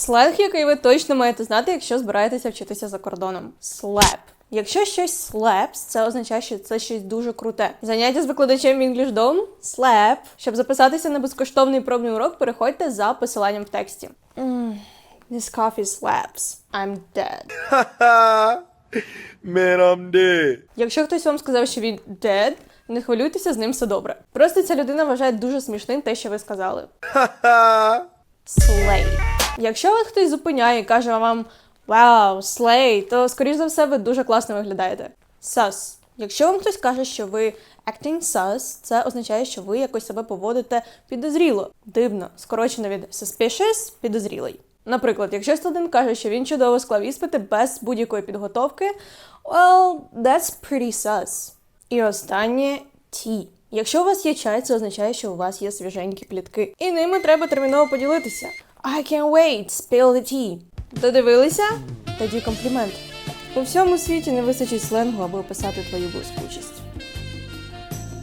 Сленг, який ви точно маєте знати, якщо збираєтеся вчитися за кордоном. Слеп. Якщо щось slaps, це означає, що це щось дуже круте. Заняття з викладачем EnglishDom – slap. Щоб записатися на безкоштовний пробний урок, переходьте за посиланням в тексті. Mm, this coffee slaps. I'm dead. Man, I'm dead. Якщо хтось вам сказав, що він dead, не хвилюйтеся, з ним все добре. Просто ця людина вважає дуже смішним те, що ви сказали. Slay. Якщо вас хтось зупиняє і каже вам Вау, slay, то скоріш за все ви дуже класно виглядаєте. Sus. Якщо вам хтось каже, що ви acting sus, це означає, що ви якось себе поводите підозріло, дивно, скорочено від suspicious – підозрілий. Наприклад, якщо студент каже, що він чудово склав іспити без будь-якої підготовки, well, that's pretty sus. І останнє T. Якщо у вас є чай, це означає, що у вас є свіженькі плітки. І ними треба терміново поділитися. I can't wait, spill the tea. Додивилися? Тоді комплімент. У всьому світі не вистачить сленгу, аби описати твою блискучість.